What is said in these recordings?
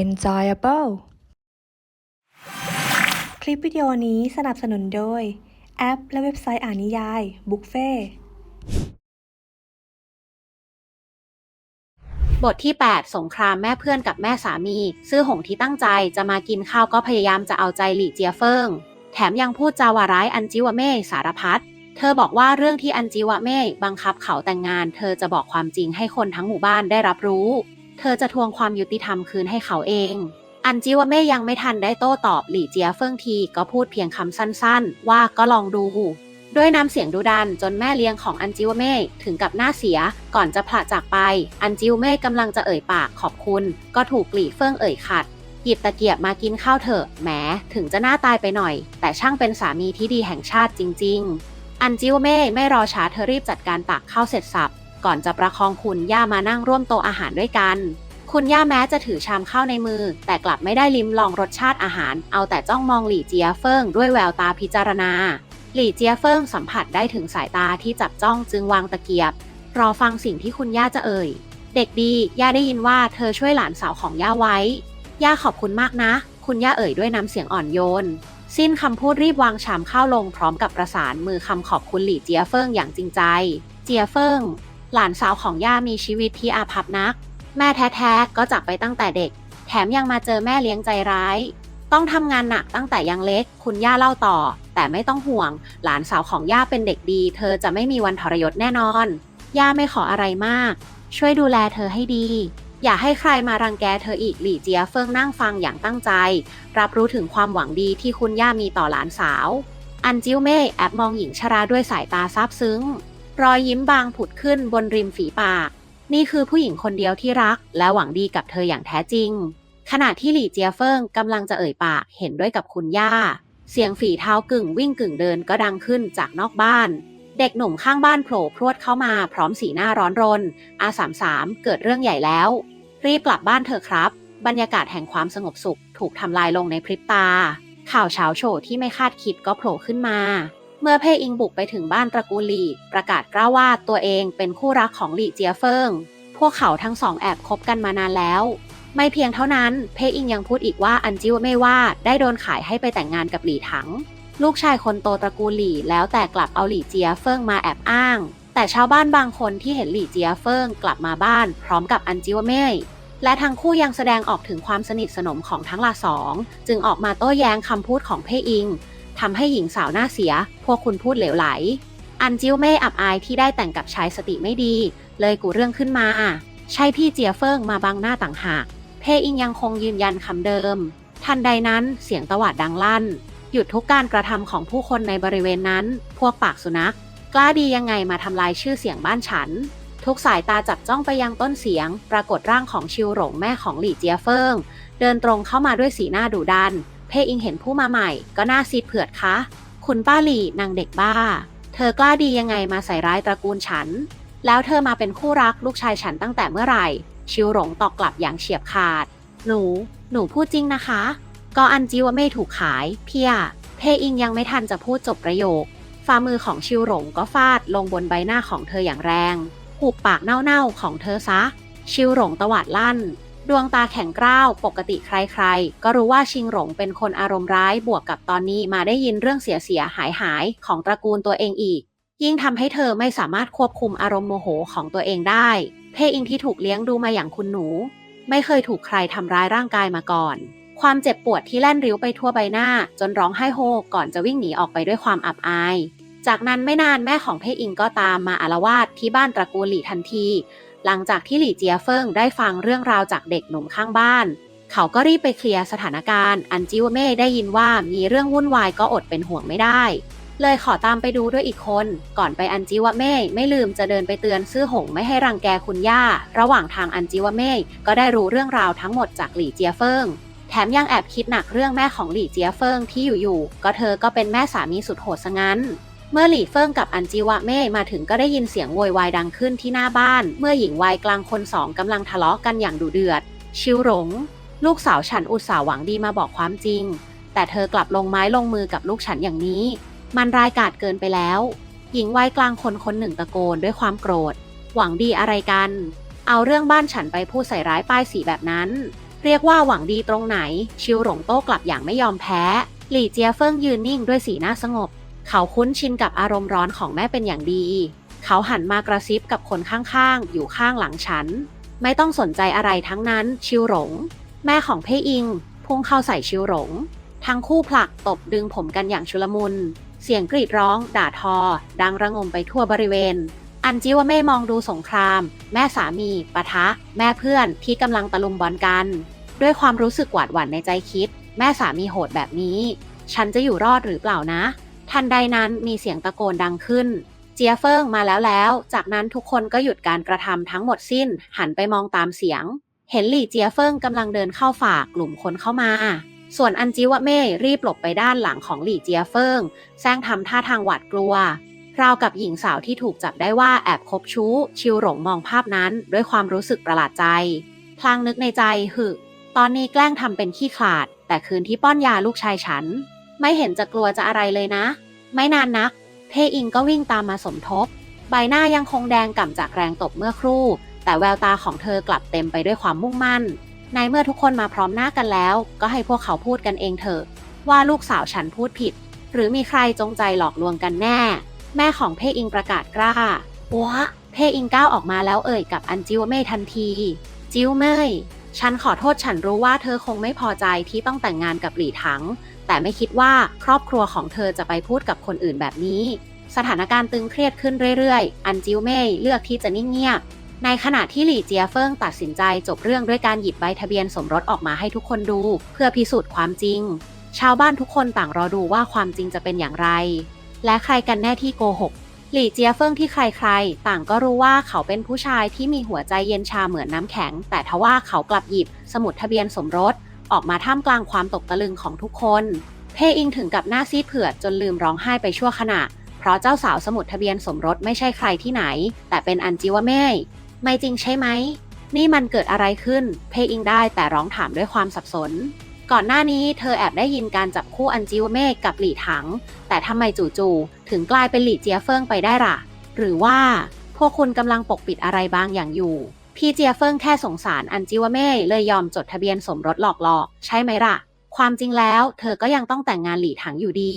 enjoyable คลิปวิดีโอนี้สนับสนุนโดย แอปและเว็บไซต์อ่านนิยาย บุฟเฟ่บทที่ 8 สงครามแม่เพื่อนกับแม่สามี ซื่อหงที่ตั้งใจจะมากินข้าวก็พยายามจะเอาใจหลี่เจียเฟิง แถมยังพูดจาวาร้ายอันจิวะเม่สารพัดเธอบอกว่าเรื่องที่อันจิวะเม่บังคับเขาแต่งงาน เธอจะบอกความจริงให้คนทั้งหมู่บ้านได้รับรู้ เธอจะทวงความยุติธรรมคืนให้เขาเอง อันจิวะเม่ยังไม่ทันได้โต้ตอบหลี่เจียเฟิงทีก็พูดเพียงคำสั้นๆ ว่าก็ลองดูด้วยน้ำเสียงดุดันจนแม่เลี้ยงของอันจิวเม่ถึงกับหน้าเสียก่อนจะผละจากไป อันจิวเม่กำลังจะเอ่ยปากขอบคุณ ก็ถูกกลี่เฟิงเอ่ยขัด หยิบตะเกียบมากินข้าวเถอะแหมถึงจะหน้าตายไปหน่อย แต่ช่างเป็นสามีที่ดีแห่งชาติจริง ๆ อันจิวเม่ไม่รอช้าเธอรีบจัดการตักข้าวเสร็จสับ ก่อนจะประคองคุณย่ามานั่งร่วมโต๊ะอาหารด้วยกัน คุณย่าแม้จะถือชามข้าวในมือ แต่กลับไม่ได้ลิ้มลองรสชาติอาหาร เอาแต่จ้องมองหลี่เจียเฟิงด้วยแววตาพิจารณา หลี่เจียเฟิงสัมผัสได้ถึงสายตาที่จับจ้องจึงวางตะเกียบ รอฟังสิ่งที่คุณย่าจะเอ่ย เด็กดี ย่าได้ยินว่าเธอช่วยหลานสาวของย่าไว้ ย่าขอบคุณมากนะ คุณย่าเอ่ยด้วยน้ำเสียงอ่อนโยนสิ้นคำพูดรีบวางชามข้าวลงพร้อมกับประสานมือคำขอบคุณหลี่เจียเฟิงอย่างจริงใจ เจียเฟิง หลานสาวของย่ามีชีวิตที่อาภัพนัก แม่แท้ๆก็จากไปตั้งแต่เด็ก แถมยังมาเจอแม่เลี้ยงใจร้าย ต้องทำงานหนักตั้งแต่ยังเล็ก คุณย่าเล่าต่อ แต่ไม่ต้องห่วง หลานสาวของย่าเป็นเด็กดี เธอจะไม่มีวันทรยศแน่นอน ย่าไม่ขออะไรมาก ช่วยดูแลเธอให้ดี อย่าให้ใครมารังแกเธออีกหลี่เจียเฟิงนั่งฟังอย่างตั้งใจ รับรู้ถึงความหวังดีที่คุณย่ามีต่อหลานสาว อันจิ้วเม่แอบมองหญิงชราด้วยสายตาซาบซึ้ง รอยยิ้มบางผุดขึ้นบนริมฝีปาก นี่คือผู้หญิงคนเดียวที่รัก และหวังดีกับเธออย่างแท้จริง ขณะที่หลี่เจียเฟิงกำลังจะเอ่ยปากเห็นด้วยกับคุณย่า เสียงฝีเท้ากึ่งวิ่งกึ่งเดินก็ดังขึ้นจากนอกบ้าน เด็กหนุ่มข้างบ้านโผล่พรวดเข้ามาพร้อมสีหน้าร้อนรน อาสามสามเกิดเรื่องใหญ่แล้ว รีบกลับบ้านเถอะครับ บรรยากาศแห่งความสงบสุขถูกทำลายลงในพริบตา ข่าวเช้าโชว์ที่ไม่คาดคิดก็โผล่ขึ้นมา เมื่อเพ่อิงบุกไปถึงบ้านตระกูลหลี่ประกาศกล้าวว่าตัวเองเป็นคู่รักของหลี่เจียเฟิง พวกเขาทั้งสองแอบคบกันมานานแล้ว ไม่เพียงเท่านั้นเพ่อิงยังพูดอีกว่าอันจิวไม่ว่าได้โดนขายให้ไปแต่งงานกับหลี่ถัง ลูกชายคนโตตระกูลหลี่แล้วแต่กลับเอาหลี่เจียเฟิงมาแอบอ้าง แต่ชาวบ้านบางคนที่เห็นหลี่เจียเฟิงกลับมาบ้านพร้อมกับอันจิวเม่ยและทั้งคู่ยังแสดงออกถึงความสนิทสนมของทั้งละสอง จึงออกมาโต้แย้งคำพูดของเพ่อิง ทำให้หญิงสาวหน้าเสีย พวกคุณพูดเหลวไหล อันจิ้วเม่อับอายที่ได้แต่งกับชายสติไม่ดี เลยกูเรื่องขึ้นมาใช่พี่เจียเฟิงมาบังหน้าต่างหาก เพอิงยังคงยืนยันคำเดิม ทันใดนั้นเสียงตวาดดังลั่น หยุดทุกการกระทำของผู้คนในบริเวณนั้น พวกปากสุนัข กล้าดียังไงมาทำลายชื่อเสียงบ้านฉัน ทุกสายตาจับจ้องไปยังต้นเสียง ปรากฏร่างของชิวหลงแม่ของหลี่เจียเฟิงเดินตรงเข้ามาด้วยสีหน้าดุดัน เพ่อิงเห็นผู้มาใหม่ก็น่าซีดเผือดคะ คุณป้าหลี่นางเด็กบ้า เธอกล้าดียังไงมาใส่ร้ายตระกูลฉัน แล้วเธอมาเป็นคู่รักลูกชายฉันตั้งแต่เมื่อไหร่ ชิวหลงตอบกลับอย่างเฉียบขาด หนู หนูพูดจริงนะคะ ก็อันจิวไม่ถูกขาย เพียเทอิงยังไม่ทันจะพูดจบประโยค ฝ่ามือของชิวหลงก็ฟาดลงบนใบหน้าของเธออย่างแรง หูบปากเน่าๆของเธอซะ ชิวหลงตวาดลั่น ดวงตาแข็งกร้าว ปกติใครๆ ก็รู้ว่าชิงหลงเป็นคนอารมณ์ร้ายบวกกับตอนนี้มาได้ยินเรื่องเสียๆหายๆของตระกูลตัวเองอีก ยิ่งทำให้เธอไม่สามารถควบคุมอารมณ์โมโหของตัวเองได้ เพอิงที่ถูกเลี้ยงดูมาอย่างคุณหนู ไม่เคยถูกใครทำร้ายร่างกายมาก่อน ความเจ็บปวดที่แล่นริ้วไปทั่วใบหน้า จนร้องไห้โฮก่อนจะวิ่งหนีออกไปด้วยความอับอาย จากนั้นไม่นานแม่ของเพอิงก็ตามมาอารวาสที่บ้านตระกูลหลี่ทันที หลังจากที่หลี่เจียเฟิงได้ฟังเรื่องราวจากเด็กหนุ่มข้างบ้าน เขาก็รีบไปเคลียร์สถานการณ์ อันจิวเม่ได้ยินว่ามีเรื่องวุ่นวายก็อดเป็นห่วงไม่ได้ เลยขอตามไปดูด้วยอีกคน ก่อนไปอันจิวะเม่ไม่ลืมจะเดินไปเตือนซื่อหงไม่ให้รังแกคุณย่า ระหว่างทางอันจิวะเม่ก็ได้รู้เรื่องราวทั้งหมดจากหลี่เจียเฟิงแถมยังแอบคิดหนักเรื่องแม่ของหลี่เจียเฟิงที่อยู่ๆก็เธอก็เป็นแม่สามีสุดโหดซะงั้น เมื่อหลี่เฟิงกับอันจิวะเม่มาถึงก็ได้ยินเสียงโวยวายดังขึ้นที่หน้าบ้าน เมื่อหญิงวัยกลางคนสองกำลังทะเลาะกันอย่างดุเดือด ชิวหลง ลูกสาวฉันอุตส่าห์หวังดีมาบอกความจริง แต่เธอกลับลงไม้ลงมือกับลูกฉันอย่างนี้ มันรายกาจเกินไปแล้ว หญิงวัยกลางคนคนหนึ่งตะโกนด้วยความโกรธ หวังดีอะไรกัน เอาเรื่องบ้านฉันไปพูดใส่ร้ายป้ายสีแบบนั้น เรียกว่าหวังดีตรงไหน ชิวหลงโต้กลับอย่างไม่ยอมแพ้ หลี่เจียเฟิงยืนนิ่งด้วยสีหน้าสงบ เขาคุ้นชินกับอารมณ์ร้อนของแม่เป็นอย่างดี เขาหันมากระซิบกับคนข้างๆ อยู่ข้างหลังฉัน ไม่ต้องสนใจอะไรทั้งนั้น ชิวหลง แม่ของเพ่อิง พุ่งเข้าใส่ชิวหลง ทั้งคู่ผลักตบดึงผมกันอย่างชุลมุน เสียงกรีดร้อง ด่าทอ ดังระงมไปทั่วบริเวณ อันจิวาเม่มองดูสงคราม แม่สามีปะทะ แม่เพื่อนที่กำลังตะลุมบอลกัน ด้วยความรู้สึกหวาดหวั่นในใจคิด แม่สามีโหดแบบนี้ ฉันจะอยู่รอดหรือเปล่านะ ทันใดนั้นมีเสียงตะโกนดังขึ้น เจียเฟิงมาแล้วแล้ว จากนั้นทุกคนก็หยุดการกระทำทั้งหมดสิ้น หันไปมองตามเสียง เห็นหลี่เจียเฟิงกำลังเดินเข้าฝากกลุ่มคนเข้ามา ส่วนอันจิวะเม่รีบหลบไปด้านหลังของหลี่เจียเฟิงแซงทำท่าทางหวาดกลัวราวกับหญิงสาวที่ถูกจับได้ว่าแอบคบชู้ ชิวหลงมองภาพนั้นด้วยความรู้สึกประหลาดใจ พลางนึกในใจหึ ตอนนี้แกล้งทำเป็นขี้ขลาด แต่คืนที่ป้อนยาลูกชายฉัน ไม่เห็นจะกลัวจะอะไรเลยนะ ไม่นานนักเพอิงก็วิ่งตามมาสมทบ ใบหน้ายังคงแดงก่ำจากแรงตบเมื่อครู่ แต่แววตาของเธอกลับเต็มไปด้วยความมุ่งมั่น ในเมื่อทุกคนมาพร้อมหน้ากันแล้ว ก็ให้พวกเขาพูดกันเองเถอะ ว่าลูกสาวฉันพูดผิด หรือมีใครจงใจหลอกลวงกันแน่ แม่ของเพอิงประกาศกล้าวะเพอิงก้าวออกมาแล้วเอ่ยกับอันจิวเม่ทันที จิวเม่ฉันขอโทษฉันรู้ว่าเธอคงไม่พอใจที่ต้องแต่งงานกับหลี่ถัง แต่ไม่คิดว่าครอบครัวของเธอจะไปพูดกับคนอื่นแบบนี้ สถานการณ์ตึงเครียดขึ้นเรื่อยๆ อันจิวเม่เลือกที่จะนิ่งเงียบ ในขณะที่หลี่เจียเฟิงตัดสินใจจบเรื่องด้วยการหยิบใบทะเบียนสมรสออกมาให้ทุกคนดู เพื่อพิสูจน์ความจริง ชาวบ้านทุกคนต่างรอดูว่าความจริงจะเป็นอย่างไร และใครกันแน่ที่โกหกหลี่เจียเฟิงที่ใครๆ ต่างก็รู้ว่าเขาเป็นผู้ชายที่มีหัวใจเย็นชาเหมือนน้ำแข็ง แต่ทว่าเขากลับหยิบ สมุดทะเบียนสมรส ออกมาท่ามกลางความตกตะลึงของทุกคนเพอิงถึงกับหน้าซีดเผือดจนลืมร้องไห้ไปชั่วขณะ เพราะเจ้าสาวสมุดทะเบียนสมรสไม่ใช่ใครที่ไหน แต่เป็นอันจิวะเม่ไม่จริงใช่ไหม นี่มันเกิดอะไรขึ้น เพอิงได้แต่ร้องถามด้วยความสับสน ก่อนหน้านี้เธอแอบได้ยินการจับคู่อันจิวเม่กับหลี่ถัง แต่ทำไมจู่ๆถึงกลายเป็นหลี่เจียเฟิงไปได้ล่ะ หรือว่าพวกคุณกำลังปกปิดอะไรบางอย่างอยู่ พี่เจียเฟิงแค่สงสารอันจิวเม่เลยยอมจดทะเบียนสมรสหลอกๆใช่ไหมล่ะ ความจริงแล้ว เธอก็ยังต้องแต่งงานหลี่ถังอยู่ดี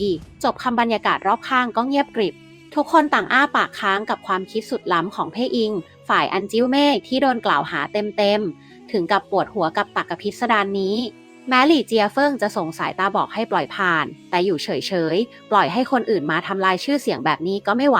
จบคำบรรยากาศรอบข้างก็เงียบกริบ ทุกคนต่างอ้าปากค้างกับความคิดสุดล้ำของเพ่อิง ฝ่ายอันจิวเม่ที่โดนกล่าวหาเต็มๆถึงกับปวดหัวกับตักกพิสดารนี้ แม้หลี่เจียเฟิงจะส่งสายตาบอกให้ปล่อยผ่าน แต่อยู่เฉยๆปล่อยให้คนอื่นมาทำลายชื่อเสียงแบบนี้ก็ไม่ไหว